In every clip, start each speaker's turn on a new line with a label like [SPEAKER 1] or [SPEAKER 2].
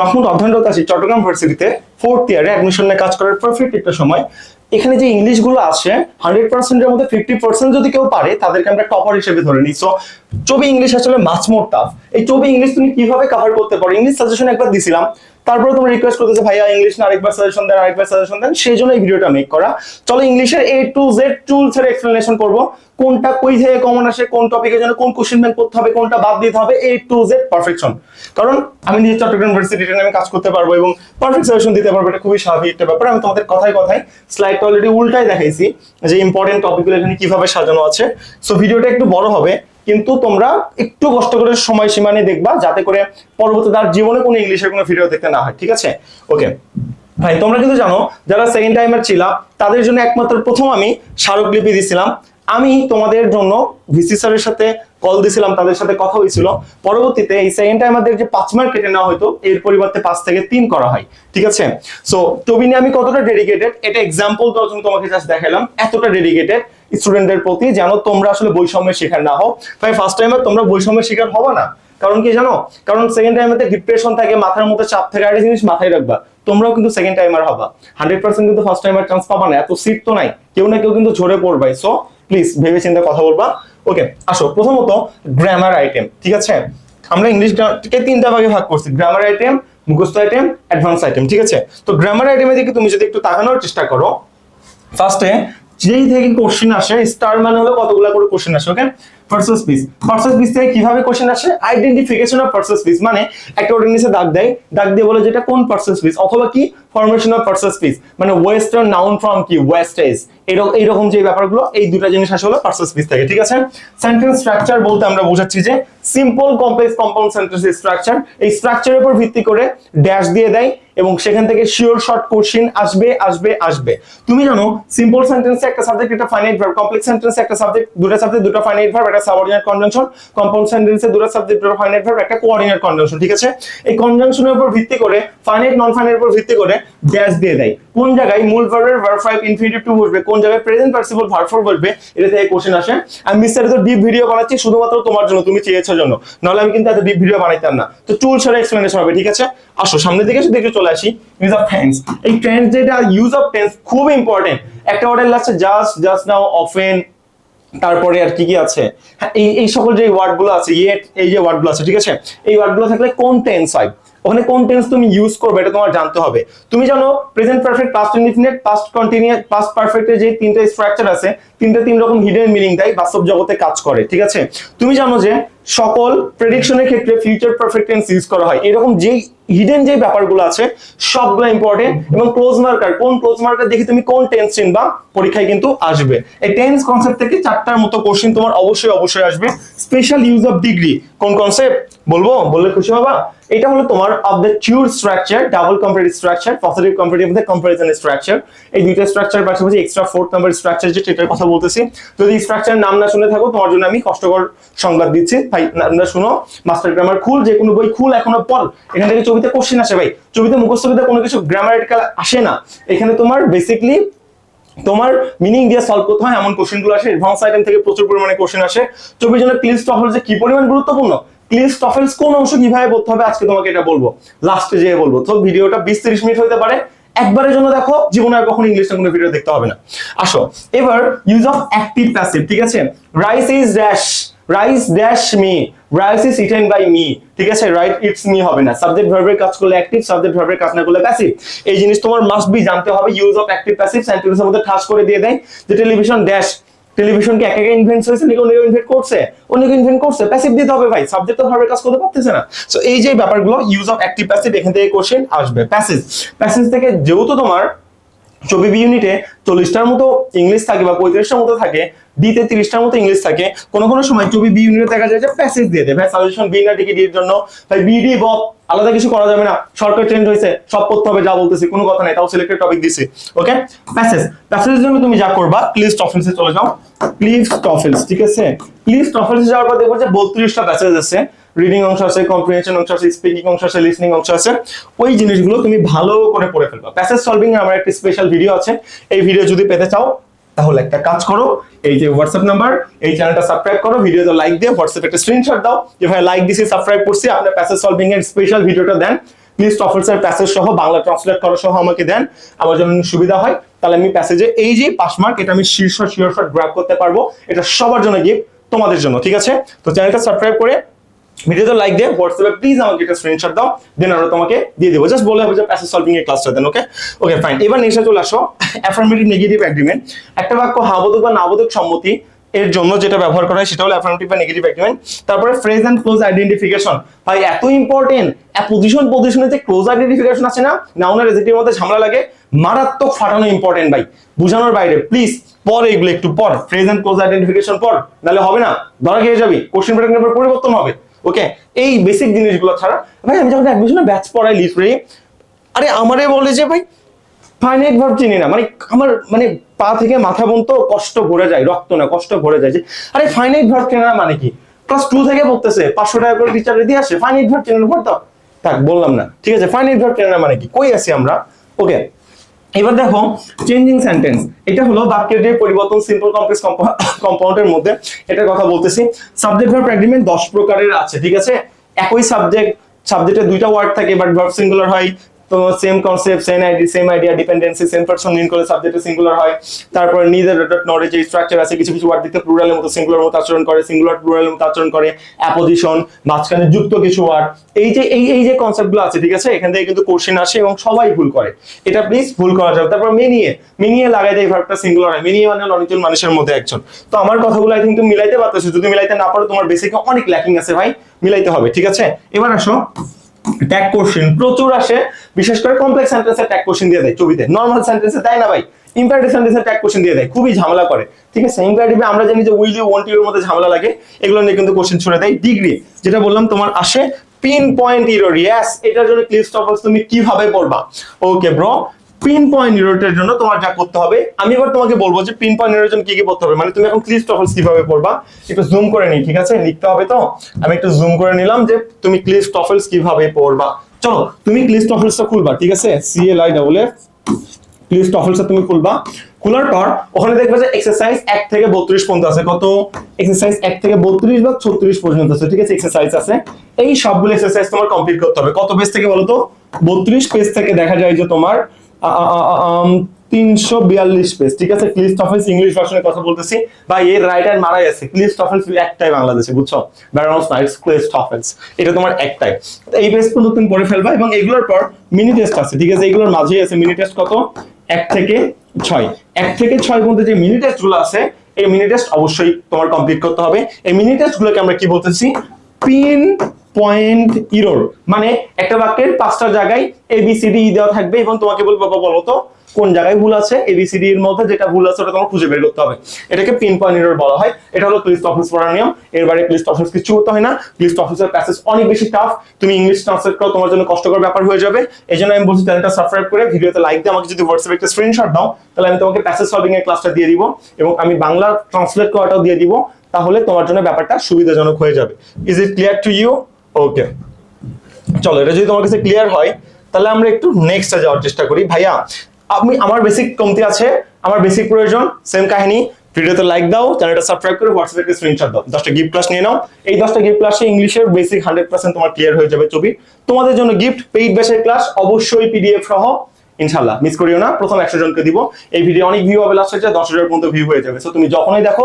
[SPEAKER 1] মাহমুদ অধ্যয়নরত আছি চট্টগ্রাম ভার্সিটিতে ফোর্থ ইয়ারে অ্যাডমিশন নিয়ে কাজ করার পারফেক্ট একটা সময়। এখানে যে ইংলিশগুলো আছে হান্ড্রেড পার্সেন্টের মধ্যে ফিফটি পার্সেন্ট যদি কেউ পারে, তাদেরকে আমরা টপার হিসেবে ধরে নিই। সো চবি ইংলিশ আসলে মাছ মোর টাফ এই চবি ইংলিশ তুমি কীভাবে কভার করতে পারো? ইংলিশ সাজেশন একবার দিছিলাম। তারপরে তোমরা রিকোয়েস্ট করতেছে, ভাইয়া ইংলিশ না আরেকবার সাজেশন দেন, আরেকবার সাজেশন দেন। সেই জন্য এই ভিডিওটা মেক করা। চলো ইংলিশের এ টু জেড টুলস এর এক্সপ্লেনেশন করব। কোনটা কই থেকে কমন আসে, কোন টপিকের জন্য, কোন কোশ্চেন ব্যাংক করতে হবে, কোনটা বাদ দিতে হবে এ টু জেড পারফেকশন কারণ আমি নিজে চট্টগ্রাম ইউনিভার্সিটিতে আমি কাজ করতে পারব এবং পারফেক্ট সাজেশন দিতে পারব, এটা খুবই স্বাভাবিক একটা ব্যাপার। আমি তোমাদের কথায় কথায় স্লাইডটা অলরেডি উল্টাই দেখাইছি যে ইম্পর্টেন্ট টপিকগুলো এখানে কীভাবে সাজানো আছে। সো ভিডিওটা একটু বড় হবে। কিন্তু তোমরা একটু কষ্ট করে সময় সীমা নিয়ে দেখবা, যাতে করে পরবর্তী তার জীবনে কোনো ইংলিশের কোনো ভিডিও দেখতে না হয়, ঠিক আছে? ওকে ভাই, তোমরা কিন্তু জানো, যারা সেকেন্ড টাইমার ছিল, তাদের জন্য একমাত্র প্রথম আমি স্মারকলিপি দিছিলাম। আমি তোমাদের জন্য ভিসি স্যারের সাথে কল দিছিলাম, তাদের সাথে কথা হয়েছিল। পরবর্তীতে এই সেকেন্ড টাইমারদের যে পাঁচ মার্ক কেটে নেওয়া হতো এর পরিবর্তে পাঁচ থেকে তিন করা হয়, ঠিক আছে? সো টবি নিয়ে আমি কতটা ডেডিকেটেড এটা এক্সাম্পল দেওয়ার জন্য তোমাকে জাস্ট দেখালাম এতটা ডেডিকেটেড স্টুডেন্টদের প্রতি যেন তোমরা আসলে বৈষম্যের শিকার না হও। ভাই ফার্স্ট টাইমার তোমরা বৈষম্যের শিকার হবা না। কারণ কি জানো? কারণ সেকেন্ড টাইমেতে ডিপ্রেশন থাকে, মাথার মধ্যে চাপ থাকে একটা জিনিস মাথায় রাখবা, তোমরাও কিন্তু সেকেন্ড টাইমার হবা। হান্ড্রেড পার্সেন্ট কিন্তু ফার্স্ট টাইমার চান্স পাবা না, এত সিট তো নাই। কেউ না কেউ কিন্তু ঝরে পড়বাই সো প্লিজ ভেবে চিন্তে কথা বলবা। ওকে আসো, প্রথমত গ্রামার আইটেম ঠিক আছে? আমরা ইংলিশ ইংলিশকে তিনটা ভাগে ভাগ করছি গ্রামার আইটেম মুখস্থ আইটেম অ্যাডভান্স আইটেম ঠিক আছে? তো গ্রামার আইটেমে দিকে তুমি যদি একটু তাকানোর চেষ্টা করো। ফার্স্টে যেই থেকে কোশ্চেন আসে স্টার মানে হলো কতগুলো করে কোশ্চেন আসে okay parts speech parts speech থেকে কীভাবে কোশ্চেন আসে? আইডেন্টিফিকেশন অফ পার্সেস পিস মানে একটা নিচে দাগ দেয়। দাগ দিয়ে বলে যেটা কোন পার্সেস পিস অথবা কি? ফরমেশন অফ পার্সেস পিস মানে ওয়েস্টার্ন নাউন ফ্রম কি? ওয়েস্ট ওয়েস্টেজ এরকম এইরকম যে ব্যাপারগুলো, এই দুটো জিনিস আসলে পার্সেস পিস থাকে, ঠিক আছে? সেন্টেন্স স্ট্রাকচার বলতে আমরা বোঝাচ্ছি যে simple complex compound sentence structure এই স্ট্রাকচারের উপর ভিত্তি করে ড্যাশ দিয়ে দেয় এবং সেখান থেকে শিওর শর্ট কোশ্চেন আসবে আসবে আসবে। তুমি জানো সিম্পল সেন্টেন্সে একটা সাবজেক্ট একটা ফাইনাইট ভার্ব কমপ্লেক্স সেন্টেন্সে একটা সাবজেক্ট দুটো সাবজেক্ট দুটো ফাইনাইট ভার্ব একটা সাবঅর্ডিনেট কনজাংশন কম্পাউন্ড সেন্টেন্সে দুটো সাবজেক্ট দুটো ফাইনাইট ভার্ব একটা কোঅর্ডিনেট কনজাংশন ঠিক আছে? এই কনজাংশনের উপর ভিত্তি করে ফাইনাইট নন ফাইনাইট উপর ভিত্তি করে ড্যাশ দিয়ে দেয়। কোন জায়গায় মূল ভার্বের ভার্ব ফাইভ ইনফিনিটিভ টু বসবে, কোন জায়গায় প্রেজেন্ট পার্টিসিপল ভার্ব ফোর বসবে এটা থেকে কোশ্চেন আসে। আমি বিস্তারিত ডিপ ভিডিও বানাচ্ছি, শুধুমাত্র তোমার জন্য, তুমি চেয়েছো। জন্য। নাহলে আমি কিন্তু এত ডিপ ভিডিও বানাইতাম না। তো টুল ছাড়া এক্সপ্লেনেশন হবে, ঠিক আছে? আসো, সামনের দিকে শুধু একটু চলে আসি। ইউজ অফ টেন্স এই টেন্স যেটা ইউজ অফ টেন্স খুব ইম্পর্টেন্ট একটা ওয়ার্ডের লাস্টে জাস্ট জাস্ট নাও অফেন তারপরে আর কি কি আছে? হ্যাঁ এই এই সকল যে ওয়ার্ডগুলো আছে ইয়েট এই যে ওয়ার্ডগুলো আছে, ঠিক আছে? এই ওয়ার্ডগুলো থাকলে কোন টেন্স হয়? ওখানে কোন টেন্স তুমি ইউজ করবে, এটা তোমার জানতে হবে। তুমি জানো present perfect past indefinite past continuous past পারফেক্টের যে তিনটা স্ট্রাকচার আছে, তিনটা তিন রকম হিডেন মিনিং দেয় বাস্তব জগতে কাজ করে, ঠিক আছে? তুমি জানো যে সকল প্রেডিকশনের ক্ষেত্রে ফিউচার পারফেক্ট টেন্স ইউজ করা হয়। এরকম যেই হিডেন যে ব্যাপারগুলো আছে, সবগুলো ইম্পর্টেন্ট এবং ক্লোজ মার্কার কোন ক্লোজ মার্কার দেখে তুমি কোন টেন্স চিনবা, পরীক্ষায় কিন্তু আসবে। এই টেন্স কনসেপ্ট থেকে চারটার মতো কোশ্চেন তোমার অবশ্যই অবশ্যই আসবে। স্পেশাল ইউজ অফ ডিগ্রি কোন কনসেপ্ট বলব? বললে খুশি হবা? এটা হলো তোমার of the চিউর structure double comparative structure positive comparative মধ্যে কম্পারিজন স্ট্রাকচার এই দুইটা স্ট্রাকচার পাশাপাশি এক্সট্রা ফোর্থ নাম্বার স্ট্রাকচার যেটা এটার কথা বলতেছি। যদি স্ট্রাকচার নাম না শুনে থাকো, তোমার জন্য আমি কষ্টকর সংবাদ দিচ্ছি। না শুনো মাস্টার গ্রামার খুল, যে কোনো বই খুল, এখনও পড়। এখান থেকে ছবিতে কোশ্চেন আসে ভাই। ছবিতে, মুখস্থ বিদ্যা কোনো কিছু গ্রামারিক্যাল আসে না। এখানে তোমার বেসিকলি তোমার মিনিং দিয়ে সলভ করতে হয়, এমন কোশ্চেনগুলো আসে অ্যাডভান্স আইটেম থেকে প্রচুর পরিমাণে কোশ্চেন আসে। চব্বিশ জনের ক্লিন স্টফেল যে কি পরিমাণ গুরুত্বপূর্ণ? ক্লিন স্টফেলস কোন অংশ কীভাবে পড়তে হবে? আজকে তোমাকে এটা বলব। লাস্টে যেয়ে বলব। তো ভিডিওটা বিশ তিরিশ মিনিট হতে পারে। একবারের জন্য দেখো, জীবনে আর কখনো ইংলিশে কোনো ভিডিও দেখতে হবে না। আসো, এবার ইউজ অফ অ্যাক্টিভ প্যাসিভ ঠিক আছে? Rice is dash rice dash me rice is eaten by me ঠিক আছে? রাইট ইটস মি হবে না। সাবজেক্ট ভার্বের কাজ করলে অ্যাক্টিভ সাবজেক্ট ভার্বের কাজ না করলে প্যাসিভ এই জিনিস তোমার মাস্ট বি জানতে হবে। ইউজ অফ অ্যাক্টিভ প্যাসিভ সেন্টেন্সের মধ্যে ঠাস করে দিয়ে দেয়। যে টেলিভিশন ড্যাশ টেলিভিশন কি একা একা ইনভেন্ট হয়েছে? নাকি অন্য ইনভেন্ট করছে? অন্য ইনভেন্ট করছে? প্যাসিভ দিতে হবে ভাই। সাবজেক্ট তো ভার্বের কাজ করতে পারতেছে না। সো এই যে ব্যাপারগুলো ইউজ অফ অ্যাক্টিভ প্যাসিভ এখান থেকে কোশ্চেন আসবে। প্যাসেজ প্যাসেজ থেকে যেহেতু তোমার চব্বিশ ইউনিটে চল্লিশটার মতো ইংলিশ থাকে বা পঁয়ত্রিশটার মতো থাকে ডিতে তিরিশটার মতো ইংলিশ থাকে। কোনো কোনো সময় চবি বি ইউনিটে দেখা যায় যে প্যাসেজ দিয়ে দেয়। ভাই সাজেশন বি না ডিকে ডির জন্য। ভাই বিডি বব আলাদা কিছু করা যাবে না। সরকার ট্রেন্ড হয়েছে, সব পড়তে হবে, যা বলতেছি, কোনো কথা নেই, তাও সিলেক্টেড টপিক দিছি। ওকে প্যাসেজ প্যাসেজের জন্য তুমি যা করবা প্লিজ টফেলসে চলে যাও। প্লিজ টফেলস ঠিক আছে? প্লিজ টফেলসে যাওয়ার পর দেখব যে বত্রিশটা প্যাসেজ আছে। রিডিং অংশ আছে কম্প্রিহেনশন অংশ আছে স্পিকিং অংশ আছে লিসনিং অংশ আছে। ওই জিনিসগুলো তুমি ভালো করে পড়ে ফেলবা। প্যাসেজ সলভিং এর আমার একটা স্পেশাল ভিডিও আছে। এই ভিডিও যদি পেতে চাও তাহলে একটা কাজ করো, এই যে হোয়াটসঅ্যাপ নাম্বার এই চ্যানেলটা সাবস্ক্রাইব করো ভিডিওতে লাইক দিয়ে হোয়াটসঅ্যাপ একটা স্ক্রিনশট দাও, যে ভাই লাইক দিছি সাবস্ক্রাইব করছি আপনার প্যাসেজ সলভিং এর স্পেশাল ভিডিওটা দেন। প্লিজ টফেলসের প্যাসেজ সহ, বাংলা ট্রান্সলেট করা সহ আমাকে দেন, আমার জন্য সুবিধা হয়। তাহলে আমি প্যাসেজে এই যে পাস মার্ক এটা আমি শীর্ষ শিরোশট গ্র্যাব করতে পারব। এটা সবার জন্য গিফট তোমাদের জন্য, ঠিক আছে? তো চ্যানেলটা সাবস্ক্রাইব করে ভিডিওতে লাইক দিয়ে হোয়াটসঅ্যাপে প্লিজ আমাকে একটা স্ক্রিনশট দাও দেন আমরা তোমাকে দিয়ে দেবো। জাস্ট বলে হবে যে প্যাসেজ সলভিং এর ক্লাসটা দেন ওকে ওকে ফাইন এবার নেক্সটে চলে আসো। অ্যাফার্মেটিভ নেগেটিভ অ্যাগ্রিমেন্ট একটা বাক্য হাবোধক বা নাবোধক সম্মতি এর জন্য যেটা ব্যবহার করা হয়, সেটা হলো অ্যাফার্মেটিভ বা নেগেটিভ অ্যাগ্রিমেন্ট তারপরে ফ্রেজ এন্ড ক্লোজ আইডেন্টিফিকেশন ভাই, এত ইম্পর্টেন্ট পজিশন পজিশনে যে ক্লোজ আইডেন্টিফিকেশন আছে না নাউনের রেজিটির মধ্যে ঝামেলা লাগে। মারাত্মক ফাটানো ইম্পর্টেন্ট ভাই। বুঝানোর বাইরে। প্লিজ পর এগুলো একটু পর। ফ্রেজ এন্ড ক্লোজ আইডেন্টিফিকেশন পর। নাহলে হবে না। ধরা খেয়ে যাবি। কোশ্চেন প্যাটার্নের পরিবর্তন হবে। ওকে এই বেসিক জিনিসগুলো ছাড়া। ভাই, আমি যখন অ্যাডমিশনে ব্যাচ পড়াই লিটারি আরে আমারে বলে যে, ভাই ফাইনাইট ভার্ব চিনি না। মানে আমার মানে পা থেকে মাথা পর্যন্ত কষ্ট ভরে যায়, রক্ত না, কষ্ট ভরে যায় আরে ফাইনাইট ভার্ব চেনে না মানে কি? ক্লাস টু থেকে পড়তেছে, পাঁচশো টাকা করে টিচারে দিয়ে আসে ফাইনাইট ভার্ব চেনে না পড়তো থাক, বললাম না। ঠিক আছে ফাইনাইট ভার্ব চেনে না মানে কি? কই আছি আমরা? ওকে এবার দেখো চেঞ্জিং সেন্টেন্স এটা হলো বাক্যের যে পরিবর্তন সিম্পল কমপ্লেক্স কম্পাউন্ডের মধ্যে, এটার কথা বলতেছি। সাবজেক্ট ভার্ব অ্যাগ্রিমেন্ট দশ প্রকারের আছে, ঠিক আছে? একই সাবজেক্ট সাবজেক্টে দুইটা ওয়ার্ড থাকে বাট ভার্ব সিঙ্গুলার হয়। তো same concept same ID same idea dependency same person mean করে সাবজেক্টে সিঙ্গুলার হয়। তারপরে নিজের নলেজ স্ট্রাকচার আছে, কিছু কিছু ওয়ার্ড দিতে প্লুরালের মতো সিঙ্গুলার মতো আচরণ করে সিঙ্গুলার প্লুরালের মতো আচরণ করে অ্যাপোজিশন মাঝখানে যুক্ত কিছু ওয়ার্ড এই যে, এই এই যে কনসেপ্টগুলো আছে, ঠিক আছে? এখান থেকে কিন্তু কোশ্চেন আসে এবং সবাই ভুল করে। এটা প্লিজ ভুল করা যাবে তারপর মেনিয়ে মেনিয়ে লাগাই দেয় ভার্বটা সিঙ্গুলার হয়। মেনিয়ে মানে অনেকজন মানুষের মধ্যে একজন। তো আমার কথাগুলো আই থিঙ্ক তুমি মিলাইতে পারতেছো। যদি মিলাইতে না পারো, তোমার বেসিকে অনেক ল্যাকিং আছে ভাই। মিলাইতে হবে, ঠিক আছে? এবার আসো। ট্যাগ কোশ্চেন প্রচুর আসে, বিশেষ করে কমপ্লেক্স সেন্টেন্সে ট্যাগ কোশ্চেন দিয়ে দেয় ছবিতে। নর্মাল সেন্টেন্সে দেয় না ভাই। ইম্পারেটিভ সেন্টেন্সে ট্যাগ কোশ্চেন দিয়ে দেয়। খুবই ঝামেলা করে। ঠিক আছে? ইম্পারেটিভে আমরা জানি যে উইল ইউ ওয়ান্ট এর মধ্যে ঝামেলা লাগে। এগুলো নিয়ে কিন্তু কোশ্চেন ছুড়ে দেয় ডিগ্রি যেটা বললাম, তোমার আসে পিন পয়েন্ট ইরোর ইয়েস এটার জন্য ক্লিপ স্টপার্স তুমি কীভাবে পড়বা। ওকে ব্রো পিন পয়েন্ট ইরোটের জন্য তোমার যা করতে হবে। আমি এবার তোমাকে বলব যে পিন পয়েন্ট ইরোর জন্য কি কি পড়তে হবে। মানে তুমি এখন ক্লিপ স্টপার্স কীভাবে পড়বা? একটু জুম করে নিই, ঠিক আছে? লিখতে হবে তো? আমি একটু জুম করে নিলাম যে তুমি ক্লিপ স্টফেলস কীভাবে পড়বা। চলো, তুমি ক্লিপ স্টফেলসটা খুলবা, ঠিক আছে? C L I double F please টফেলসটা তুমি খুলবা। খোলার পর ওখানে দেখবে যে এক্সারসাইজ এক থেকে বত্রিশ পর্যন্ত আছে। কত? এক্সারসাইজ এক থেকে বত্রিশ বা ছত্রিশ পর্যন্ত আছে, ঠিক আছে? এক্সারসাইজ আছে। এই সবগুলো এক্সারসাইজ তোমার কমপ্লিট করতে হবে। কত পেজ থেকে বলো তো বত্রিশ পেজ থেকে দেখা যায় যে তোমার তিনশো বিয়াল্লিশ পেজ ঠিক আছে? ক্লিস্ট অফিস ইংলিশ ভার্সনের কথা বলতেছি। বা এর রাইটার মারাই আছে। ক্লিস্ট অফিস একটাই বাংলাদেশে, বুঝছ? ব্যারাউন্স নাইটস অফিস এটা তোমার একটাই। এই পেজ পর্যন্ত তুমি পড়ে ফেলবা এবং এগুলোর পর মিনি টেস্ট আছে, ঠিক আছে? এগুলোর মাঝেই আছে মিনি টেস্ট কত? এক থেকে ছয়। এক থেকে ছয় পর্যন্ত যে মিনি টেস্টগুলো আছে, এই মিনি টেস্ট অবশ্যই তোমার কমপ্লিট করতে হবে। এই মিনি টেস্ট গুলোকে আমরা কি বলতেছি? পিন পয়েন্ট ইরোর মানে একটা বাক্যের পাঁচটা জায়গায় এবিসিডি দেওয়া থাকবে এবং তোমাকে বলব বাবা বলো তো কোন জায়গায় ভুল আছে? এবিসিডি এর মধ্যে যেটা ভুল আছে ওটা তোমার খুঁজে বের করতে হবে। এটাকে পিন পয়েন্ট ইরোর বলা হয়। এটা হলো ক্লিস্ট অফিস পড়ার নিয়ম। এর বাইরে ক্লিস্ট অফিস কিছু করতে হয় না। ক্লিস্ট অফিসের প্যাসেজ অনেক বেশি টাফ তুমি ইংলিশ ট্রান্সলেট করো, তোমার জন্য কষ্টকর ব্যাপার হয়ে যাবে। এই জন্য আমি বলছি চ্যানেলটা সাবস্ক্রাইব করে ভিডিওতে লাইক দিয়ে আমাকে যদি হোয়াটসঅ্যাপে একটা স্ক্রিনশট দাও, তাহলে আমি তোমাকে প্যাসেজ সলভিং এর ক্লাসটা দিয়ে দিব এবং আমি বাংলা ট্রান্সলেট করাটাও দিয়ে দিব। তাহলে তোমার জন্য ব্যাপারটা সুবিধাজনক হয়ে যাবে। Is it clear to you okay চলো, এটা যদি তোমার কাছে ক্লিয়ার হয়, তাহলে আমরা একটু নেক্সটে যাওয়ার চেষ্টা করি। ভাইয়া আমি আমার বেসিক কমতি আছে, আমার বেসিক প্রয়োজন সেম কাহিনী। ভিডিওতে লাইক দাও চ্যানেলটা সাবস্ক্রাইব করে হোয়াটসঅ্যাপে স্ক্রিনশট দাও। দশটা গিফট ক্লাস নিয়ে নাও। এই দশটা গিফট ক্লাসে ইংলিশের বেসিক হান্ড্রেড পার্সেন্ট তোমার ক্লিয়ার হয়ে যাবে ছবি। তোমাদের জন্য গিফট পেইড বেসের ক্লাস অবশ্যই পিডিএফ সহ। ইনশাল্লাহ মিস করিও না। প্রথম একশো জনকে দিব। এই ভিডিও অনেক ভিউ হবে লাস্ট হয়েছে দশ হাজার পর্যন্ত ভিউ হয়ে যাবে। সো তুমি যখনই দেখো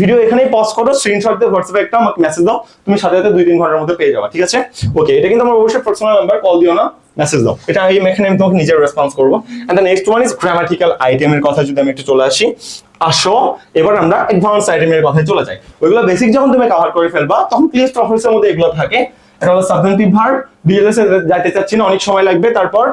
[SPEAKER 1] ভিডিও এখানেই পজ করো স্ক্রিনশট দিয়ে হোয়াটসঅ্যাপে একটা আমাকে মেসেজ দাও। তুমি সাথে সাথে দুই তিন ঘণ্টার মধ্যে পেয়ে যাবে, ঠিক আছে? ওকে এটা কিন্তু আমার অবশ্যই পার্সোনাল নাম্বার কল দিও না মেসেজ দাও। এটা এই এখানে আমি তোমাকে নিজের রেসপন্স করব। And the next one is grammatical আইটেমের কথা যদি আমি একটু চলে আসি। আসো, এবার আমরা অ্যাডভান্স আইটেমের কথায় চলে যাই। ওইগুলো বেসিক যখন তুমি কভার করে ফেলবা, তখন ক্লিয়ার টপিক্সের মধ্যে এগুলো থাকে। এটা হলো সাবজেক্টিভ ভার্ব এ যাইতে চাচ্ছি না, অনেক সময় লাগবে। তারপর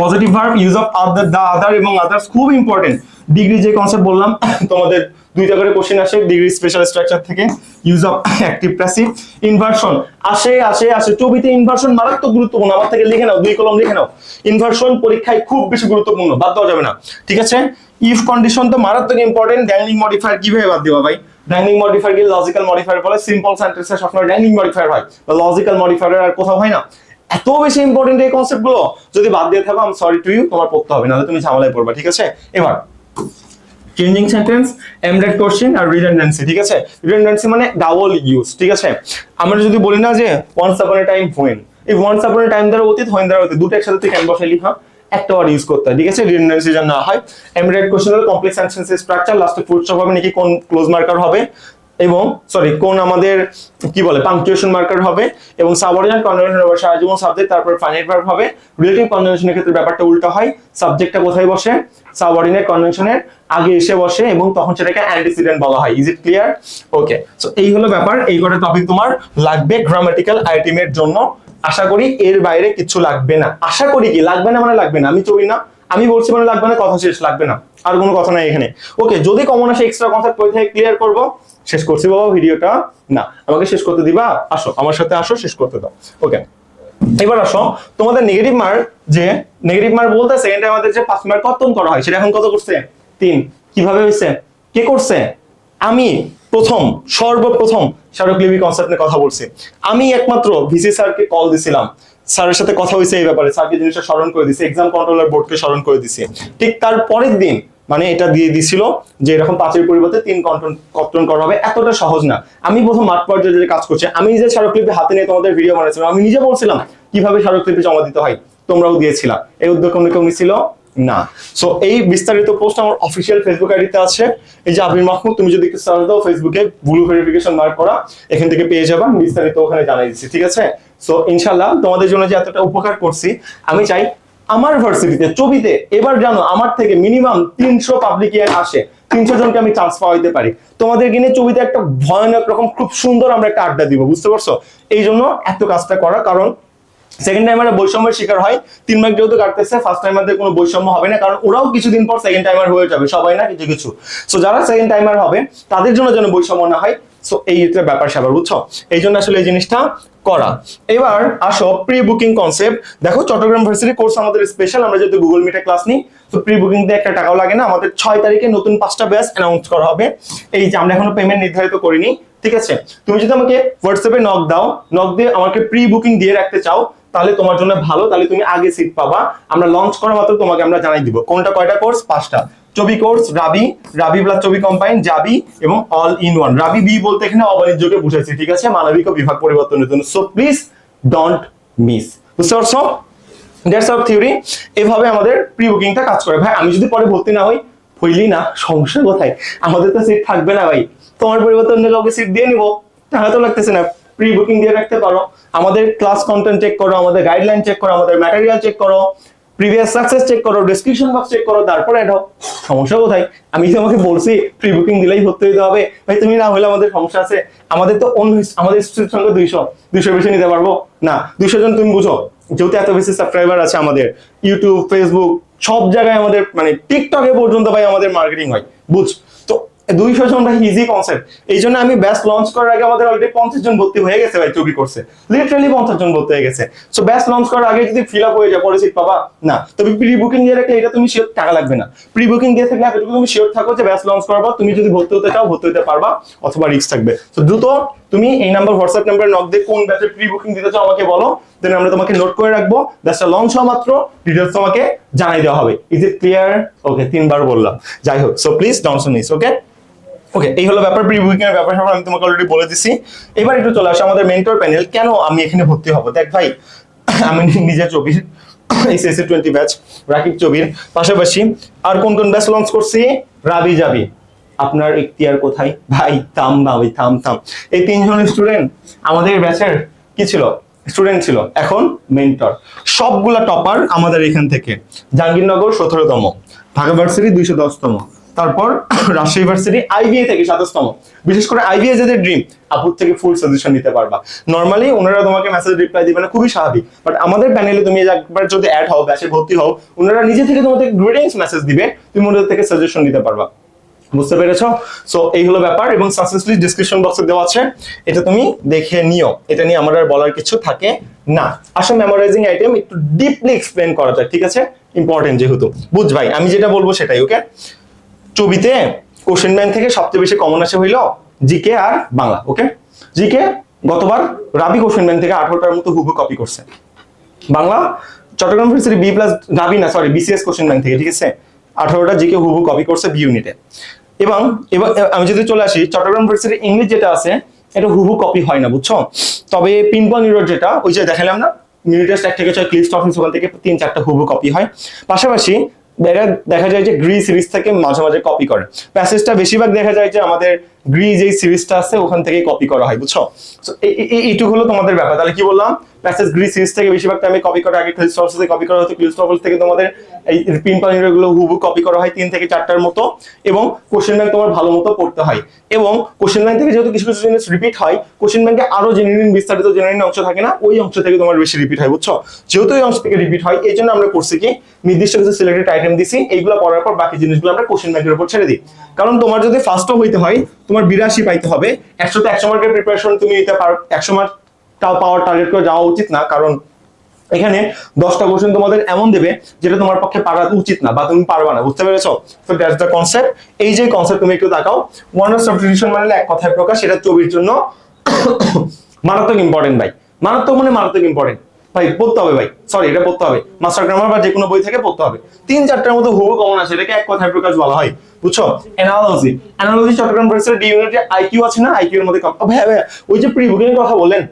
[SPEAKER 1] positive verb use of other the other এবং আদার্স খুব ইম্পর্টেন্ট ডিগ্রি যে কনসেপ্ট বললাম, তোমাদের দুইটা করে কোশ্চেন আসে ডিগ্রি স্পেশাল স্ট্রাকচার থেকে use of active passive inversion আসে আসে আসে, ছবিতে ইনভার্সন মারাত্মক গুরুত্বপূর্ণ, আমার থেকে লিখে নাও, দুই কলম লিখে নাও। ইনভার্সন পরীক্ষায় খুব বেশি গুরুত্বপূর্ণ, বাদ দেওয়া যাবে না, ঠিক আছে? ইফ কন্ডিশন তো মারাত্মক ইম্পর্টেন্ট ড্যাংলিং মডিফায়ার কীভাবে বাদ দেওয়া ভাই? ডাইনিং মডিফায়ার কি লজিক্যাল মডিফায়ার বলে সিম্পল সেন্টেন্সে সবসময় ডাইনিং মডিফায়ার হয়, বা লজিক্যাল মডিফায়ার আর কোথাও হয় না। এত বেশি ইম্পর্টেন্ট এই কনসেপ্টগুলো যদি বাদ দিয়ে থাকো আমি সরি টু ইউ তোমার পড়তে হবে, নাহলে তুমি ঝামেলায় পড়বা, ঠিক আছে? এবার চেঞ্জিং সেন্টেন্স এমডেড কোশ্চেন আর রিডান্ডেন্সি ঠিক আছে? রিডান্ডেন্সি মানে ডাবল ইউজ ঠিক আছে? আমরা যদি বলি না যে once upon a time when এই ওয়ান্স আপন এ টাইম দ্বারা অতীত হোয়েন দ্বারা অতীত, দুটো একসাথে তুই বসাইলি হ্যাঁ একটা ওয়ার্ড ইউজ করতে হয়, ঠিক আছে? রিডান্ডেন্সি যেন না হয়। এমব্রেড কোশ্চেন হলো কমপ্লেক্স সেন্টেন্স স্ট্রাকচার লাস্টে ফুল স্টপ হবে, নাকি কোন ক্লোজ মার্কার হবে? এবং সরি কোন আমাদের, কি বলে পাংচুয়েশন মার্কার হবে এবং সাবঅর্ডিনেট কনজাংশন হবে সারা জীবন সাবজেক্ট তারপর ফাইনাইট ভার্ব হবে। রিলেটিভ কনজাংশনের ক্ষেত্রে ব্যাপারটা উল্টো হয়। সাবজেক্টটা কোথায় বসে? সাবঅর্ডিনেট কনজাংশনের আগে এসে বসে এবং তখন সেটাকে অ্যান্টিসিডেন্ট বলা হয়। Is it clear okay so এই হলো ব্যাপার। এই কটা টপিক তোমার লাগবে গ্রামাটিক্যাল আইটেমের জন্য। আশা করি এর বাইরে কিছু লাগবে না। আশা করি কি? লাগবে না মানে লাগবে না। আমি চলি না। আমি বলছি মানে লাগবে না, কথা শেষ, লাগবে না। আর কোনো কথা নাই এখানে। ওকে যদি কমন আসে এক্সট্রা কনসেপ্ট কই থেকে ক্লিয়ার করব। শেষ করছি বাবা ভিডিওটা। না, আমাকে শেষ করতে দিবা? আসো, আমার সাথে আসো, শেষ করতে দাও। ওকে এবার আসো, তোমাদের নেগেটিভ মার্ক যে নেগেটিভ মার্ক বলতে সেকেন্ড আমাদের যে পাঁচ মার্ক কর্তন করা হয়, সেটা এখন কত করছে? তিন। কীভাবে হয়েছে? কে করছে? আমি প্রথম, সর্বপ্রথম স্মারকলিপি কনসেপ্ট নিয়ে কথা বলছি। আমি একমাত্র ভিসি স্যারকে কল দিছিলাম। স্যারের সাথে কথা হয়েছে এই ব্যাপারে। স্যারকে জিনিসটা স্মরণ করে দিছি। এক্সাম কন্ট্রোলার বোর্ডকে স্মরণ করে দিছি। ঠিক তার পরের দিন মানে এটা দিয়ে দিছিল যে এরকম পাঁচের পরিবর্তে তিন কন্ট্রোল কর্তন করা হবে। এতটা সহজ না। আমি প্রথম মাঠ পর্যায়ে যে কাজ করছি, আমি নিজে স্মারকলিপি হাতে নিয়ে তোমাদের ভিডিও বানাইছিলাম আমি নিজে বলছিলাম, কীভাবে স্মারকলিপি জমা দিতে হয়? তোমরাও দিয়েছিলা। এই উদ্যোগ কেউ নিছিল না। সো এই বিস্তারিত পোস্ট আমার অফিসিয়াল ফেসবুক আইডিতে আছে। এই যে আবির মাহমুদ, তুমি যদি সার্চ দাও ফেসবুকে ব্লু ভেরিফিকেশন মার্ক করা, এখান থেকে পেয়ে যাবা। বিস্তারিত ওখানে জানাই দিচ্ছি, ঠিক আছে? সো ইনশাল্লাহ তোমাদের জন্য যে এতটা উপকার করছি, আমি চাই আমার ভার্সিটিতে চবিতে এবার জানো আমার থেকে মিনিমাম তিনশো পাবলিকিয়ান আসে, তিনশো জনকে আমি চান্স পাওয়া পাওয়াইতে পারি। তোমাদের কিনে চবিতে একটা ভয়ানক রকম খুব সুন্দর আমরা একটা আড্ডা দিব, বুঝতে পারছ? এই জন্য এত কাজটা করা, কারণ সেকেন্ড টাইমারে বৈষম্যের শিকার হয়, তিন মার্ক যেহেতু কাটতেছে ফার্স্ট টাইমারদের কোনো বৈষম্য হবে না, কারণ ওরাও কিছুদিন পর সেকেন্ড টাইমার হয়ে যাবে, সবাই না কিছু কিছু। সো যারা সেকেন্ড টাইমার হবে, তাদের জন্য যেন বৈষম্য না হয় সো এই ব্যাপার স্যাপার, বুঝছ? এই জন্য আসলে এই জিনিসটা করা। এবার আসো প্রি বুকিং কনসেপ্ট দেখো চট্টগ্রাম ভার্সিটি কোর্স আমাদের স্পেশাল আমরা যেহেতু গুগল মিটে ক্লাস নিই, তো প্রি বুকিং দিয়ে একটা টাকাও লাগে না। আমাদের ছয় তারিখে নতুন পাঁচটা ব্যাচ অ্যানাউন্স করা হবে। এই যে আমরা এখনও পেমেন্ট নির্ধারিত করিনি, ঠিক আছে? তুমি যদি আমাকে হোয়াটসঅ্যাপে নক দাও নক দিয়ে আমাকে প্রি বুকিং দিয়ে রাখতে চাও, তাহলে তোমার জন্য ভালো, তাহলে তুমি আগে সিট পাবা। আমরা লঞ্চ করা মাত্র তোমাকে আমরা জানাই দিব। কোনটা কয়টা কোর্স পাঁচটা। চবি কোর্স, রাবি রাবি প্লাস চবি কম্বাইন জাবি এবং all in one Rabi B বলতে এখানে অবাণিজ্যকে বুঝাইছি ঠিক আছে? মানবিক ও বিভাগ পরিবর্তনের জন্য। সো প্লিজ ডোন্ট মিস বুঝতে পারছ? দ্যাটস আওয়ার থিওরি এভাবে আমাদের প্রি বুকিংটা কাজ করে। ভাই, আমি যদি পরে ভর্তি না হই, হইলি না, সমস্যা কোথায়? আমাদের তো সিট থাকবে না, ভাই। তোমার পরিবর্তন নিয়ে কাউকে সিট দিয়ে নিবো। টাকা তো লাগতেছে না। প্রি বুকিং দিয়ে রাখতে পারো। আমাদের ক্লাস কন্টেন্ট চেক করো, আমাদের গাইডলাইন চেক করো, আমাদের ম্যাটেরিয়াল চেক করো। প্রিভিয়াস সাকসেস চেক করো ডেসক্রিপশন বক্স চেক করো, তারপরে অ্যাড হও সমস্যা কোথায়? আমি তোমাকে বলছি প্রি বুকিং দিলেই ভর্তি হতে হবে। ভাই, তুমি না হলে আমাদের সমস্যা আছে। আমাদের তো অন্য আমাদের স্টুডেন্ট সংখ্যা দুইশো। দুইশো বেশি নিতে পারব? না, দুইশো জন তুমি বুঝো। যেহেতু এত বেশি সাবস্ক্রাইবার আছে আমাদের। ইউটিউব ফেসবুক সব জায়গায় আমাদের মানে টিকটকে পর্যন্ত ভাই আমাদের মার্কেটিং হয়। বুঝ দুইশো জন ভাই ইজি কনসেপ্ট এই জন্য আমি ব্যাচ লঞ্চ করার আগে আমাদের অলরেডি পঞ্চাশ জন ভর্তি হয়ে গেছে ভাই চবি করছে। লিটারালি পঞ্চাশ জন ভর্তি হয়ে গেছে। সো ব্যাচ লঞ্চ করার আগে যদি ফিল আপ হয়ে যায়, পরে সিট পাবা? না। তবে প্রি বুকিং দিয়ে রাখলে এটা তুমি শিওর টাকা লাগবে না। প্রি বুকিং দিয়ে থাকলে এতটুকু তুমি শিওর থাকো যে ব্যাচ লঞ্চ করার পর তুমি যদি ভর্তি হতে চাও, ভর্তি হতে পারবা, অথবা রিস্ক থাকবে। তো দ্রুত তুমি এই নাম্বার হোয়াটসঅ্যাপ নাম্বার নক দিয়ে কোন ব্যাচের প্রি বুকিং দিতে চাও আমাকে বলো দেন আমরা তোমাকে নোট করে রাখব। ব্যাচটা লঞ্চ হওয়া মাত্র ডিটেলস তোমাকে জানাই দেওয়া হবে। ইজ ইট ক্লিয়ার ওকে তিনবার বললাম। যাই হোক so please don't miss okay okay এই হলো ব্যাপার প্রি বুকিং এর ব্যাপার আমি তোমাকে অলরেডি বলে দিছি। এবার একটু চলে আসো আমাদের মেন্টর প্যানেল কেন আমি এখানে ভর্তি হব? দেখ ভাই, আমি নিজে চবির এসএসসি টোয়েন্টি ব্যাচ রাকিব চবির পাশাপাশি আর কোন কোন ব্যাচ লঞ্চ করছি? রাবি যাবি। আপনার ইখতিয়ার কোথায়? ভাই, থাম ভাই, থাম থাম। এই তিনজন স্টুডেন্ট আমাদের ব্যাচের কি ছিল? স্টুডেন্ট ছিল, এখন মেন্টর সবগুলা টপার আমাদের এখান থেকে। জাহাঙ্গীরনগর সতেরোতম, ঢাকা ভার্সিটি দুইশো দশতম। তারপর রাজশাহী ভার্সিটি আইবিএ থেকে সাতাশতম। বিশেষ করে আইবিএ যাদের ড্রিম আপুর থেকে ফুল সাজেশন নিতে পারবা। নর্মালি ওনারা তোমাকে মেসেজ রিপ্লাই দিবে না, খুবই স্বাভাবিক। বাট আমাদের প্যানেলে তুমি একবার যদি অ্যাড হও ব্যাচে ভর্তি হও, ওনারা নিজে থেকে তোমাদের গ্রিটিংস মেসেজ দিবে, তুমি ওনাদের থেকে সাজেশন নিতে পারবা। বুঝতে পেরেছ? সো এই হলো ব্যাপার এবং সাকসেসফুলি ডিসক্রিপশন বক্সে দেওয়া আছে। এটা তুমি দেখে নিও। এটা নিয়ে আমার আর বলার কিছু থাকে না। আসলে মেমোরাইজিং আইটেম একটু ডিপলি এক্সপ্লেন করা যায় ঠিক আছে? ইম্পর্টেন্ট যেহেতু। বুঝ ভাই, আমি যেটা বলব সেটাই ওকে ছবিতে কোশ্চেন ব্যাংক থেকে সবচেয়ে বেশি কমন আসে হইল জিকে আর বাংলা ওকে জিকে গতবার রাবি কোশ্চেন ব্যাংক থেকে আঠারোটার মতো হুবু কপি করছে। Bangla, Chittagong university B plus Rabi না সরি বিসিএস কোশ্চেন ব্যাংক থেকে, ঠিক আছে? আঠারোটা জিকে হুবু কপি করছে বি ইউনিটে এবং এবার আমি যদি চলে আসি, চট্টগ্রাম ইউনিভার্সিটি ইংলিশ যেটা আছে, এটা হুবু কপি হয় না, বুঝছ? তবে পিন পয়েন্ট ইউরোর যেটা, ওই যে দেখালাম না মিনি টেস্ট এক থেকে ছয় ক্লিস্ট অফিস ওখান থেকে তিন চারটা হুবু কপি হয়। পাশাপাশি দেখা যায় যে গ্রিস রিস থেকে মাঝে মাঝে কপি করে। প্যাসেজটা বেশিরভাগ দেখা যায় যে আমাদের গ্রি যে সিরিজটা আছে, ওখান থেকে কপি করা হয়, বুঝছ? এই- এই- এই- এইটুকু হলো তোমাদের ব্যাপার। তাহলে কি বললাম? প্যাসেজ গ্রি সিরিজ থেকে বেশিরভাগ টাইমে কপি করা আগে ক্লিস্ট অফিস থেকে কপি করা হতো ক্লিস্ট অফিস থেকে তোমাদের এই পিন পানিরগুলো হুবু কপি করা হয়, তিন থেকে চারটার মতো, এবং কোশ্চেন ব্যাংক তোমার ভালো মতো পড়তে হয়। এবং কোশ্চেন ব্যাংক থেকে যেহেতু কিছু কিছু জিনিস রিপিট হয় কোশ্চেন ব্যাংকে আরও জেনুইন বিস্তারিত জেনুইন অংশ থাকে না, ওই অংশ থেকে তোমার বেশি রিপিট হয়, বুঝছ? যেহেতু ওই অংশ থেকে রিপিট হয়, এই জন্য আমরা করছি কি নির্দিষ্ট কিছু সিলেক্টেড আইটেম দিছি, এইগুলো পড়ার পর বাকি জিনিসগুলো আমরা কোশ্চেন ব্যাংকের উপর ছেড়ে দিই। কারণ তোমার যদি ফার্স্টও হইতে হয় তোমার বিরাশি পাইতে হবে। একশোতে একশো মার্কের প্রিপারেশন তুমি নিতে পারো। একশো মার্ক তাও পাওয়ার টার্গেট করে যাওয়া উচিত না, কারণ এখানে দশটা কোশ্চেন তোমাদের এমন দেবে যেটা তোমার পক্ষে পারা উচিত না বা তুমি পারবা না, বুঝতে পেরেছ? তো দ্যাটস দ্য কনসেপ্ট এই যে কনসেপ্ট তুমি একটু তাকাও ওয়ান অফ সাবস্টিটিউশন মানে এক কথায় প্রকাশ এটা ছবির জন্য মারাত্মক ইম্পর্টেন্ট ভাই। মারাত্মক মানে মারাত্মক ইম্পর্টেন্ট ভাই, পড়তে হবে ভাই। সরি এটা পড়তে হবে। মাস্টার গ্রামার বা যে কোনো বই থেকে পড়তে হবে। তিন চারটার মধ্যে হুবু কমন আছে। এটাকে এক কথায় প্রকাশ বলা হয়। বুঝছ? Analogy analogy Chittagong varsity D ইউনিটে আইকিউ আছে না? আইকিউ এর মধ্যে ভাই ভাই, ওই যে প্রি বুকিং এর কথা বললেন,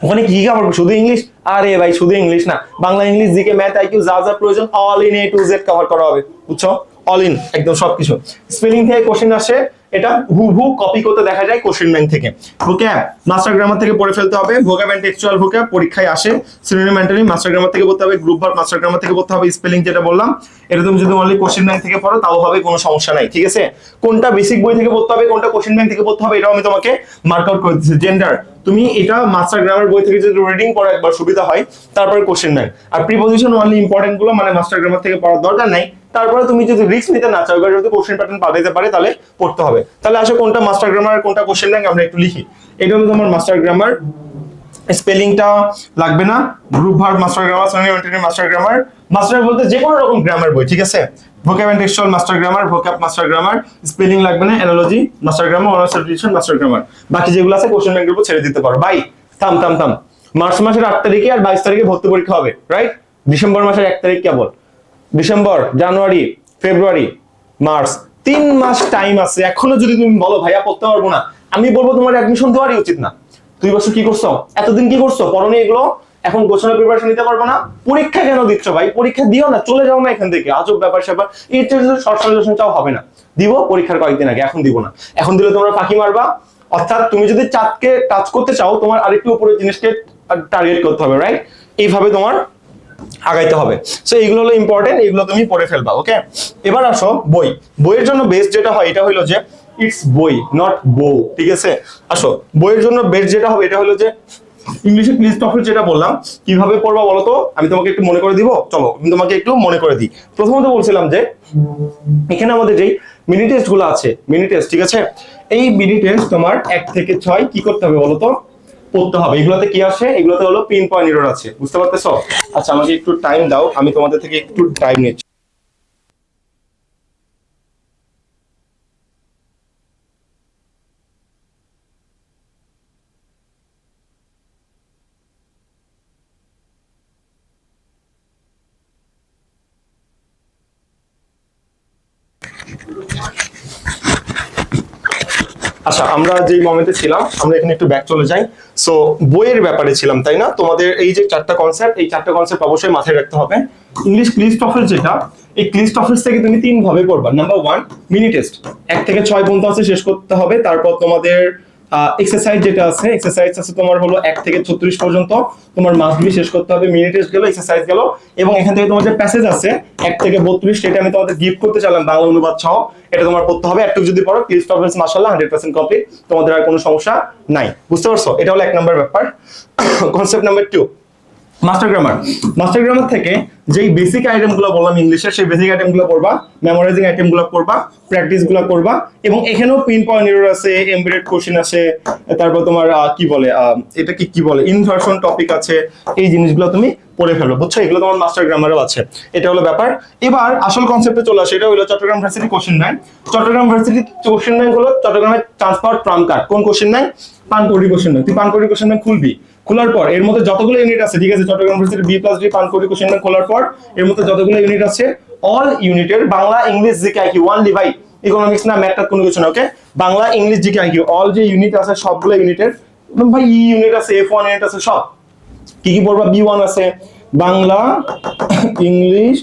[SPEAKER 1] ওখানে কি কি পড়ব শুধু ইংলিশ আরে ভাই, শুধু ইংলিশ না। Bangla English GK math IQ যা যা প্রয়োজন all in A to Z cover করা হবে। বুঝছ? অল ইন একদম সবকিছু। স্পেলিং থেকে কোশ্চেন আসে। এটা হুহু কপি করতে দেখা যায় কোশ্চেন ব্যাংক থেকে। ভোক্যাব মাস্টার গ্রামার থেকে পড়ে ফেলতে হবে। ভোক্যাব এন্ড টেক্সচুয়াল ভোক্যাব পরীক্ষায় আসে। সিনোনিম অ্যান্টোনিম মাস্টার গ্রামার থেকে পড়তে হবে। গ্রুপ ভার্ব মাস্টার গ্রামার থেকে পড়তে হবে। স্পেলিং যেটা বললাম, এটা তুমি যদি অনলি কোশ্চেন ব্যাংক থেকে পড়ো, তাও হবে, কোনো সমস্যা নাই, ঠিক আছে? কোনটা বেসিক বই থেকে পড়তে হবে, কোনটা কোশ্চেন ব্যাংক থেকে পড়তে হবে, এটাও আমি তোমাকে মার্ক আউট করে দিচ্ছি। জেন্ডার তুমি এটা মাস্টার গ্রামার বই থেকে যদি রিডিং করো একবার, সুবিধা হয়। তারপরে কোশ্চেন নেন। আর প্রিপোজিশন অনলি ইম্পর্টেন্টগুলো মানে মাস্টার গ্রামার থেকে পড়ার দরকার নাই। তারপরে তুমি যদি রিস্ক নিতে না চাও যদি কোশ্চেন প্যাটার্ন পাঠাইতে পারে, তাহলে পড়তে হবে। তাহলে আসলে কোনটা মাস্টার গ্রামার কোনটা কোশ্চেন ব্যাংক আমরা একটু লিখি। এটা হলো তোমার মাস্টার গ্রামার স্পেলিংটা লাগবে না group verb master grammar synonym antonym master grammar master বলতে যে কোনো রকম গ্রামার বই, ঠিক আছে? Vocab and textual master grammar vocab master grammar spelling লাগবে না analogy master grammar honours substitution master grammar বাকি যেগুলো আছে কোশ্চেন ব্যাংকের উপর ছেড়ে দিতে পারো। বাই থাম থাম থাম। মার্চ মাসের আট তারিখে আর বাইশ তারিখে ভর্তি পরীক্ষা হবে রাইট ডিসেম্বর মাসের এক তারিখ কেবল। ডিসেম্বর, জানুয়ারি, ফেব্রুয়ারি, মার্চ। তিন মাস টাইম আছে। এখনও যদি তুমি বলো, ভাইয়া, পড়তে পারব না। আমি বলব, তোমার অ্যাডমিশন দেওয়ারই উচিত না। দুই বছর কি করছ? এতদিন কি করছ? পরনে এগুলো? এখন কোশ্চেনের প্রিপারেশন নিতে পারব না? পরীক্ষা কেন দিচ্ছ ভাই? পরীক্ষা দিও না, চলে যাও না এখান থেকে। আজব ব্যাপার স্যাপার। এর শর্ট সাজেশন চাও হবে না। দিব, পরীক্ষার কয়েকদিন আগে, এখন দিব না। এখন দিলে তোমরা ফাঁকি মারবা। অর্থাৎ তুমি যদি চাঁদকে টাচ করতে চাও, তোমার আরেকটু উপরে জিনিসকে টার্গেট করতে হবে রাইট এইভাবে তোমার আগাইতে হবে। সো এইগুলো হলো ইম্পর্টেন্ট এগুলো তুমি পড়ে ফেলবা ওকে এবার আসো বই। বইয়ের জন্য বেস্ট যেটা হয়, এটা হলো যে ইটস বই নট বউ, ঠিক আছে? আসো, বইয়ের জন্য বেস্ট যেটা হবে, এটা হলো যে ইংলিশে প্লিজ টফেল যেটা বললাম, কীভাবে পড়বা বলো তো? আমি তোমাকে একটু মনে করে দিব, চলো, আমি তোমাকে একটু মনে করে দিই। প্রথমত বলছিলাম যে, এখানে আমাদের যেই মিনি টেস্টগুলো আছে মিনি টেস্ট ঠিক আছে? এই মিনি টেস্ট তোমার এক থেকে ছয় কি করতে হবে বলো তো? পড়তে হবে। এগুলোতে কি আসে? এগুলোতে হলো পিন পয়েন্ট এরর আছে, বুঝতে পারতেছো? আচ্ছা আমাকে একটু টাইম দাও, আমি তোমাদের থেকে একটু টাইম নিচ্ছি। আচ্ছা আমরা যেই মোমেন্টে ছিলাম, আমরা এখানে একটু ব্যাক চলে যাই। সো বইয়ের ব্যাপারে ছিলাম, তাই না? তোমাদের এই যে চারটা কনসেপ্ট এই চারটা কনসেপ্ট অবশ্যই মাথায় রাখতে হবে। ইংলিশ ক্লিস্ট অফিস যেটা, এই ক্লিস্ট অফিস থেকে তুমি তিন ভাবে পড়বা। নাম্বার ওয়ান মিনি টেস্ট এক থেকে ছয় পর্যন্ত আছে, শেষ করতে হবে। তারপর তোমাদের এক্সারসাইজ যেটা আছে এক্সারসাইজ আছে তোমার হলো এক থেকে ছত্রিশ পর্যন্ত। তোমার মাস্ট বি শেষ করতে হবে মিনি টেস্ট গেল এক্সারসাইজ গেল। এবং এখান থেকে তোমার যে প্যাসেজ আছে, এক থেকে বত্রিশ, সেটা আমি তোমাদের গিফট করতে চাইলাম, বাংলা অনুবাদ সহ। এটা তোমার পড়তে হবে। একটু যদি পড়ো ক্লিস টফেলস মাসাল্লাহ হান্ড্রেড পার্সেন্ট কমপ্লিট তোমাদের আর কোনো সমস্যা নাই। বুঝতে পারছ? এটা হলো এক নম্বর ব্যাপার। Concept number two master grammar master grammar থেকে যেই বেসিক আইটেমগুলো বললাম ইংলিশে সেই বেসিক আইটেমগুলো পড়বা মেমোরাইজিং আইটেমগুলো পড়বা প্র্যাকটিসগুলো করবা, এবং এখানেও পিন পয়েন্ট এরর আছে এমবিডেড কোশ্চেন আছে, তারপর তোমার কি বলে এটা কি কি বলে ইনভার্সন টপিক আছে, এই জিনিসগুলো তুমি পড়ে ফেলো, বুঝছ? এগুলো তোমার মাস্টার গ্রামারও আছে, এটা হলো ব্যাপার। এবার আসল কনসেপ্টে চলে আসে, এটা হলো Chittagong varsity question bank Chittagong varsity question bank হলো চট্টগ্রামের ট্রান্সফার ট্রাম কার্ড কোন কোশ্চেন ব্যাংক পানকড়ি কোশ্চেন ব্যাংক তুই পানকড়ি কোশ্চেন ব্যাংক খুলবি খোলার পর, এর মধ্যে যতগুলো ইউনিট আছে, ঠিক আছে, Chittagong university B plus D পানকড়ি question খোলার পর, এর মধ্যে যতগুলো ইউনিট আছে অল ইউনিটের Bangla, English, GK IQ one লিভাই economics না ম্যাথ কোনো কিছু না okay Bangla, English, GK IQ all যে ইউনিট আছে, সবগুলো ইউনিটের ভাই ই ইউনিট আছে এফ ওয়ান ইউনিট আছে, সব। কি কি পড়বা? বি ওয়ান আছে, বাংলা, ইংলিশ,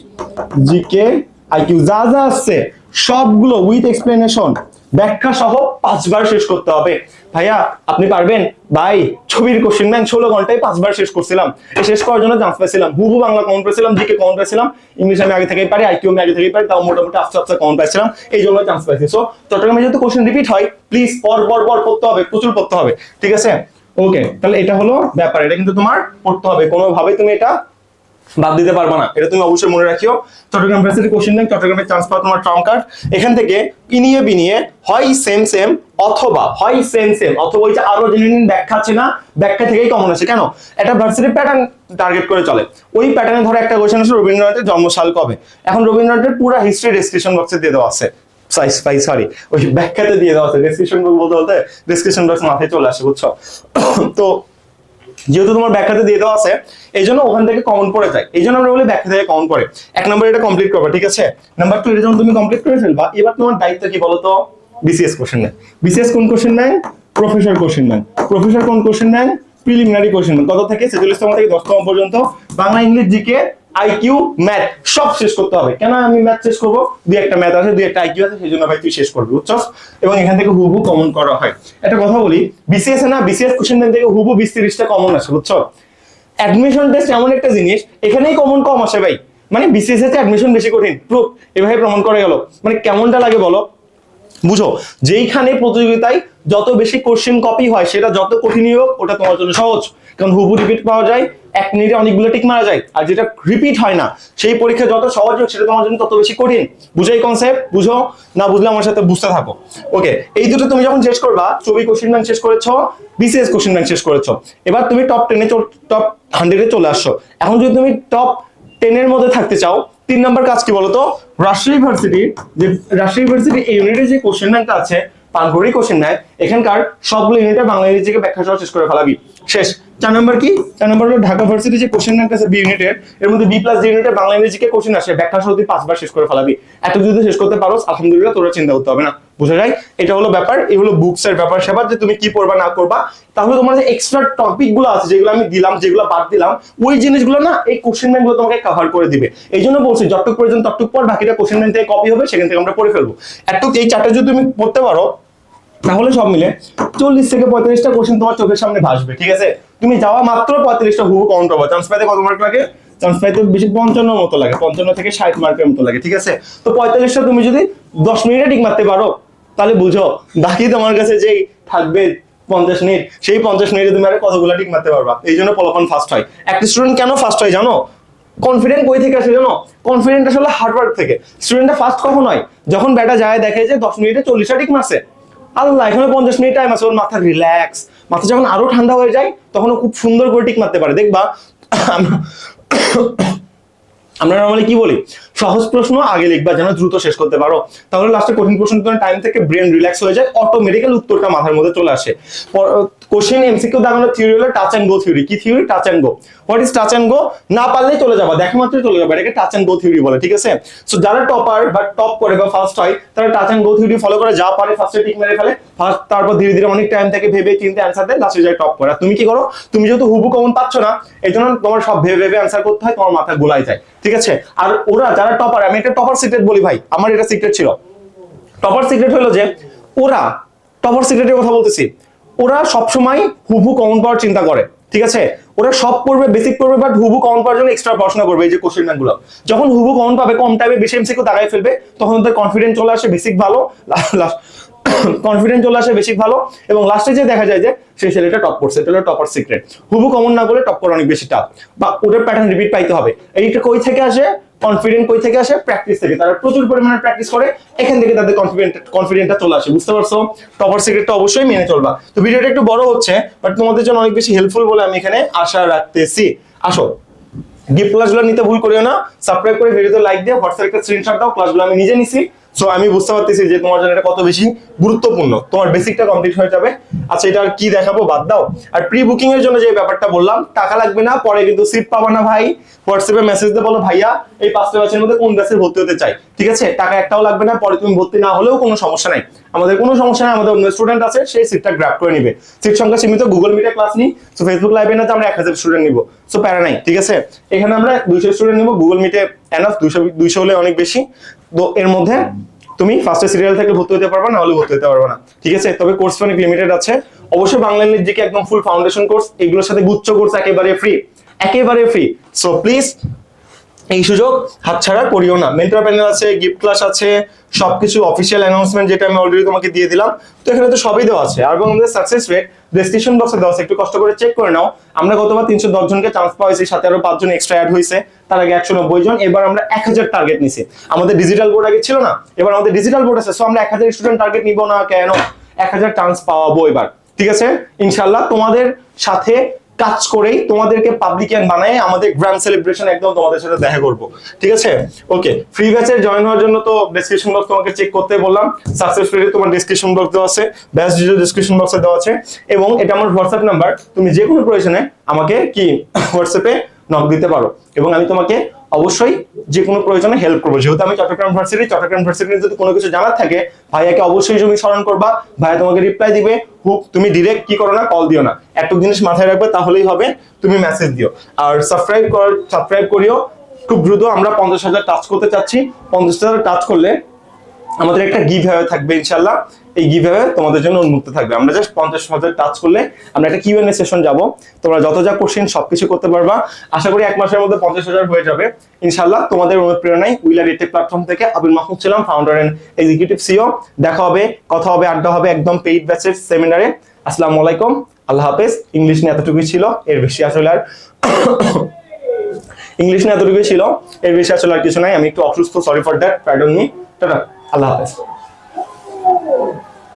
[SPEAKER 1] জিকে আইকিউ যা যা আছে, সবগুলো উইথ এক্সপ্লেনেশন ব্যাখ্যা সহ পাঁচবার শেষ করতে হবে। ভাইয়া, আপনি পারবেন? ভাই, ছবির কোশ্চেন ব্যাংক ষোলো ঘন্টায় পাঁচবার শেষ করছিলাম। শেষ করার জন্য চান্স পাইছিলাম হুবু বাংলা কমন পেয়েছিলাম জিকে কমন পেয়েছিলাম ইংলিশ আমি আগে থেকেই পারি আইকিউ আমি আগে থেকেই পারি, তাও মোটামুটি আস্তে আস্তে কমন পাইছিলাম এই জন্য চান্স পাইছি সো চট্টগ্রামে যেহেতু কোশ্চেন রিপিট হয় প্লিজ পর পর পর পড়তে হবে, প্রচুর পড়তে হবে। ঠিক আছে? ওকে তাহলে এটা হলো ব্যাপার, এটা কিন্তু তোমার পড়তে হবে। কোনোভাবে তুমি এটা বাদ দিতে পারবা না। এটা তুমি অবশ্যই মনে রাখিও। চট্টগ্রাম ভার্সিটি কোশ্চেন ব্যাংক চট্টগ্রামের চান্স পাওয়া তোমার ট্রাম কার্ড এখান থেকে ইনিয়ে বিনিয়ে হয় সেম সেম অথবা, হয় সেম সেম অথবা ওই যে আরও জেনুইন ব্যাখ্যা আছে না, ব্যাখ্যা থেকেই কমন আছে। কেন? এটা ভার্সিটি প্যাটার্ন টার্গেট করে চলে। ওই প্যাটার্নে ধরো একটা কোশ্চেন আছে রবীন্দ্রনাথের জন্মসাল কবে? এখন রবীন্দ্রনাথের পুরো হিস্ট্রি ডেসক্রিপশন বক্সে দিয়ে দেওয়া আছে। সাইজ সাইজ সরি ওই ব্যাখ্যাতে দিয়ে দেওয়া আছে। ডেসক্রিপশন বলতে বলতে ডেসক্রিপশন বক্স মাথায় চলে আসে, বুঝছ? তো যেহেতু তোমার ব্যাখ্যাতে দিয়ে দেওয়া আছে এই জন্য ওখান থেকে কমন পড়ে যায়। এই জন্য আমরা বলি ব্যাখ্যা থেকে কমন পড়ে। এক নম্বর এটা কমপ্লিট করবে, ঠিক আছে? নাম্বার টু এটা যখন তুমি কমপ্লিট করে ফেলবা এবার তোমার দায়িত্ব কি বলতো? বিসিএস কোশ্চেন নেয়। বিসিএস কোন কোশ্চেন নেয়? প্রফেসর কোশ্চেন নেয়। প্রফেসর কোন কোশ্চেন নেয়? প্রিলিমিনারি কোশ্চেন কত থেকে? ছেচল্লিশতম থেকে দশতম পর্যন্ত। Bangla, English GK IQ math সব শেষ করতে হবে। কেন আমি ম্যাথ শেষ করব? দুই একটা ম্যাথ আছে, দুই একটা আইকিউ আছে, সেই জন্য ভাই তুই শেষ করবি, বুঝছস? এবং এখান থেকে হুবু কমন করা হয়। একটা কথা বলি বিসিএস না বিসিএস কোশ্চেন থেকে হুবু বিশ তিরিশটা কমন আসে বুঝছ অ্যাডমিশন টেস্ট এমন একটা জিনিস, এখানেই কমন কম আসে ভাই। মানে বিসিএস এর অ্যাডমিশন বেশি কঠিন, প্রুফ এভাবে প্রমাণ করে গেল। মানে কেমনটা লাগে বলো? বুঝো? যেইখানে প্রতিযোগিতায় যত বেশি কোশ্চেন কপি হয়, সেটা যত কঠিনই হোক, ওটা তোমার জন্য সহজ। কারণ হুবু রিপিট পাওয়া যায়, এক মিনিটে অনেকগুলো টিক মারা যায়, আর যেটা রিপিট হয় না, সেই পরীক্ষা যত সহজ হোক, সেটা তোমার জন্য তত বেশি কঠিন। বুঝাই কনসেপ্ট বুঝো? না বুঝলে আমার সাথে বুঝতে থাকো। ওকে এই দুটো তুমি যখন শেষ করবা, ছবি কোশ্চেন ব্যাংক শেষ করেছ বিসিএস কোশ্চেন ব্যাংক শেষ করেছ। এবার তুমি টপ টেনে টপ হান্ড্রেডে চলে আসছো। এখন যদি তুমি টপ টেনের মধ্যে থাকতে চাও তিন নম্বর কাজ কি বলতো? রাজশাহী ইউনিভার্সিটি যে রাজশাহী ইউনিভার্সিটি এই ইউনিটের যে কোশ্চেন ব্যাংকটা আছে পানপুরি কোশ্চেন নেয় এখানকার সবগুলো ইউনিটে বাংলা ইংরেজিকে ব্যাখ্যা সহ শেষ করে ফেলাবি। শেষ। চার নম্বর কি? চার নম্বর হলো ঢাকা ভার্সিটি যে কোশ্চেন ব্যাংক আছে বি ইউনিটের এর মধ্যে বি প্লাস ইউনিটে বাংলা ইংরেজিকে কোশ্চেন আসে? ব্যাখ্যা সহ তুই পাঁচবার শেষ করে ফেলাবি। এত যদি শেষ করতে পারো, আলহামদুলিল্লাহ তোরা চিন্তা করতে হবে না। বোঝা যায়? এটা হলো ব্যাপার। এই হলো বুকস এর ব্যাপার। সেবার যে তুমি কি পড়বা, না করবা তাহলে তোমার যে এক্সট্রা টপিকগুলো আছে, যেগুলো আমি দিলাম, যেগুলো বাদ দিলাম, ওই জিনিসগুলো না এই কোশ্চেন ব্যাংকগুলো তোমাকে কভার করে দিবে। এই জন্য বলছি, যতটুক প্রয়োজন ততটুক পর বাকিটা কোশ্চেন ব্যাংক থেকে কপি হবে, সেখান থেকে আমরা পড়ে ফেলব। একটু এই চারটা যদি তুমি পড়তে পারো তাহলে সব মিলে চল্লিশ থেকে পঁয়তাল্লিশটা কোশ্চেন তোমার চোখের সামনে ভাসবে, ঠিক আছে? তুমি যাওয়া মাত্র পঁয়তাল্লিশটা হুবু কাউন্ট পাবো চান্স পাইতে কত মার্ক লাগে? চান্স পাইতে বেশি পঞ্চান্ন মতো লাগে, পঞ্চান্ন থেকে ষাট মার্কের মতো লাগে, ঠিক আছে? তো পঁয়তাল্লিশটা তুমি যদি দশ মিনিটে ঠিক মারতে পারো, তাহলে বুঝো, বাকি তোমার কাছে যেই থাকবে পঞ্চাশ মিনিট, সেই পঞ্চাশ মিনিটে তুমি আর কতগুলো ঠিক মারতে পারবা? এই জন্য ফলাফল ফার্স্ট হয়। একটা স্টুডেন্ট কেন ফার্স্ট হয় জানো? কনফিডেন্ট কই থেকে আসে জানো? কনফিডেন্ট আসলে হার্ডওয়ার্ক থেকে। স্টুডেন্টটা ফার্স্ট কখন হয়? যখন ব্যাটা যায়, দেখে যে দশ মিনিটে চল্লিশটা ঠিক মারছে। আল্লাহ, এখানে পঞ্চাশ মিনিট টাইম আছে, ওর মাথা রিল্যাক্স মাথা যখন আরও ঠান্ডা হয়ে যায়, তখন ও খুব সুন্দর করে টিক মারতে পারে। দেখবা, আমরা- নর্মালি কি বলি? সহজ প্রশ্ন, আগে লিখবা যেন দ্রুত শেষ করতে পারো। তাহলে লাস্টে কঠিন প্রশ্ন তোমার টাইম থেকে ব্রেন রিল্যাক্স হয়ে যায় অটোমেটিক্যাল উত্তরটা মাথার মধ্যে চলে আসে। কোশ্চেন এমসিকিউ দাঁড়ানো থিওরি হলো টাচ অ্যান্ড গো থিওরি কি theory touch and go what is touch and go না পারলেই চলে যাবা, দেখা মাত্রই চলে যাবে, এটাকে টাচ অ্যান্ড গো থিওরি বলে, ঠিক আছে? সো যারা টপার বা টপ করে বা ফার্স্ট হয়, তারা touch and go theory follow করে, যা পারে ফার্স্টে টিক মেরে ফেলে ফার্স্ট তারপর ধীরে ধীরে অনেক টাইম থেকে ভেবে চিন্তে অ্যান্সার দেয় লাস্টে যায় টপ করে তুমি কি করো? তুমি যেহেতু হুবু কমন পাচ্ছ না এই জন্য তোমার সব ভেবে ভেবে অ্যান্সার করতে হয়, তোমার মাথা গোলাই যায়, ঠিক আছে? আর ওরা যারা টপার আমি একটা টপার সিক্রেট বলি ভাই, আমার এটা সিক্রেট ছিল। টপার সিক্রেট হলো যে, ওরা টপার সিক্রেটের কথা বলতেছি, ওরা সবসময় হুবু কমন পাওয়ার চিন্তা করে, ঠিক আছে? ওরা সব পড়বে বেসিক পড়বে বাট হুবু কমন পাওয়ার জন্য এক্সট্রা পড়াশোনা করবে, এই যে কোশ্চেন ব্যাংকগুলো যখন হুবু কমন পাবে, কম টাইমে বেশি এমসিকিউ দাগাই ফেলবে, তখন ওদের কনফিডেন্স চলে আসে বেসিক ভালো কনফিডেন্স চলে আসে বেশি ভালো এবং লাস্টে যে দেখা যায় যে সেই ছেলেটা টপ করছে এটা হলো টপার সিক্রেট হুবু কমন না করলে টপ করা অনেক বেশি টাফ বা ওদের প্যাটার্ন রিপিট পাইতে হবে। এইটা কই থেকে আসে? কনফিডেন্ট কই থেকে আসে? প্র্যাকটিস থেকে। তারা প্রচুর পরিমাণে প্র্যাকটিস করে, এখান থেকে তাদের কনফিডেন্ট কনফিডেন্টটা চলে আসে। বুঝতে পারছ? টপার সিক্রেটটা অবশ্যই মেনে চলবা। তো ভিডিওটা একটু বড় হচ্ছে বাট তোমাদের জন্য অনেক বেশি হেল্পফুল বলে আমি এখানে আশা রাখতেছি। আসো। গিফট ক্লাসগুলো নিতে ভুল করিও না। সাবস্ক্রাইব করে ভিডিওতে লাইক দিয়ে, হোয়াটসঅ্যাপ স্ক্রিনশট দাও ক্লাসগুলো আমি নিজে নিছি। সো আমি বুঝতে পারতেছি যে তোমার জন্য এটা কত বেশি গুরুত্বপূর্ণ। তোমার বেসিকটা কমপ্লিট হয়ে যাবে। আচ্ছা এটা আর কি দেখাবো? বাদ দাও। আর প্রি বুকিং এর জন্য যে ব্যাপারটা বললাম, টাকা লাগবে না, পরে কিন্তু সিট পাবা না ভাই। হোয়াটসঅ্যাপে মেসেজ দিয়ে বলো, ভাইয়া, এই পাঁচটা ব্যাচের মধ্যে কোন ব্যাচে ভর্তি হতে চাই? ঠিক আছে? টাকা একটাও লাগবে না, পরে তুমি ভর্তি না হলেও কোনো সমস্যা নাই। আমাদের কোনো সমস্যা নেই, আমাদের অন্য স্টুডেন্ট আছে সেই সিটটা গ্র্যাপ করে নিবে। সিট সংখ্যা সীমিত গুগল মিটে ক্লাস নিই। সো ফেসবুক লাইভে না, তো আমরা এক হাজার স্টুডেন্ট নিবো। সো প্যারা নাই, ঠিক আছে? এখানে আমরা দুইশো স্টুডেন্ট নিবো গুগল মিটে এনাফ দুইশো দুইশো হলে অনেক বেশি। তো এর মধ্যে তুমি ফার্স্টে সিরিয়াল থেকে ভর্তি হতে পারবে না হলে ভর্তি হতে পারবে না। ঠিক আছে? তবে কোর্স অনেক লিমিটেড আছে। অবশ্যই বাংলা ইংরেজিকে একদম ফুল ফাউন্ডেশন কোর্স এগুলোর সাথে গুচ্ছ কোর্স একেবারে ফ্রি একেবারে ফ্রি সো প্লিজ এই সুযোগ হাতছাড়া করিও না। মেন্টর প্যানেল আছে গিফট ক্লাস আছে, সবকিছু অফিসিয়াল অ্যানাউন্সমেন্ট যেটা আমি অলরেডি তোমাকে দিয়ে দিলাম। তো এখানে তো সবই দেওয়া আছে। আর আমাদের সাকসেস রেট ডেসক্রিপশন বক্সে দেওয়া আছে। একটু কষ্ট করে চেক করে নাও। আমরা গতবার তিনশো দশ জনকে চান্স পাওয়া হয়েছে, সাথে আরও পাঁচজন এক্সট্রা অ্যাড হয়েছে। তার আগে একশো নব্বই জন। এবার আমরা এক হাজার টার্গেট নিছি। আমাদের ডিজিটাল বোর্ড আগে ছিল না। এবার আমাদের ডিজিটাল বোর্ড আছে। সো আমরা এক হাজার স্টুডেন্ট টার্গেট নিব না কেন? এক হাজার চান্স পাওয়াবো এবার। ঠিক আছে? ইনশাল্লাহ তোমাদের সাথে কাজ করেই তোমাদেরকে পাবলিকান বানায় আমাদের গ্র্যান্ড সেলিব্রেশন একদম তোমাদের সাথে দেখা করব। ঠিক আছে? ওকে ফ্রি ব্যাচে জয়েন হওয়ার জন্য তো ডেসক্রিপশন বক্স তোমাকে চেক করতে বললাম। সাকসেস ফ্রি তোমার ডেসক্রিপশন বক্স দেওয়া আছে ব্যাচ ডিটেইলস ডেসক্রিপশন বক্সে দেওয়া আছে এবং এটা আমার হোয়াটসঅ্যাপ নাম্বার তুমি যে কোনো প্রয়োজনে আমাকে কি হোয়াটসঅ্যাপে নক দিতে পারো। এবং আমি তোমাকে অবশ্যই যে কোনো প্রয়োজনে হেল্প করব। যেহেতু আমি চট্টগ্রাম ভার্সিটি চট্টগ্রাম ভার্সিটির যদি কোনো কিছু জানার থাকে, ভাইয়াকে অবশ্যই তুমি স্মরণ করবা। ভাইয়া তোমাকে রিপ্লাই দিবে, হুক, তুমি ডিরেক্ট কি করো না কল দিও না। একটু জিনিস মাথায় রাখবে, তাহলেই হবে, তুমি মেসেজ দিও। আর সাবস্ক্রাইব কর সাবস্ক্রাইব করিও। খুব দ্রুত আমরা পঞ্চাশ হাজার টাচ করতে চাচ্ছি। পঞ্চাশ হাজার টাচ করলে আমাদের একটা গিভ হয়ে থাকবে ইনশাল্লাহ এই গিভ হ্যাওয়ে তোমাদের জন্য উন্মুক্ত থাকবে। আমরা জাস্ট পঞ্চাশ হাজার টাচ করলে আমরা একটা কিউএনএ সেশন যাব। তোমরা যত যা কোশ্চেন সবকিছু করতে পারবা। আশা করি এক মাসের মধ্যে পঞ্চাশ হাজার হয়ে যাবে। ইনশাল্লাহ তোমাদের অনুপ্রেরণায় উইলার এটেক প্ল্যাটফর্ম থেকে আবির মাহমুদ ছিলাম ফাউন্ডার এন্ড এক্সিকিউটিভ সিও দেখা হবে, কথা হবে, আড্ডা হবে একদম পেইড ব্যাচের সেমিনারে আসসালামু আলাইকুম। আল্লাহ হাফেজ। ইংলিশ নিয়ে এতটুকুই ছিল, এর বেশি আসলে আর ইংলিশ নিয়ে এতটুকুই ছিল, এর বেশি আসলে আর কিছু নাই। আমি একটু অসুস্থ sorry for that pardon me tata, আল্লাহ হাফেজ।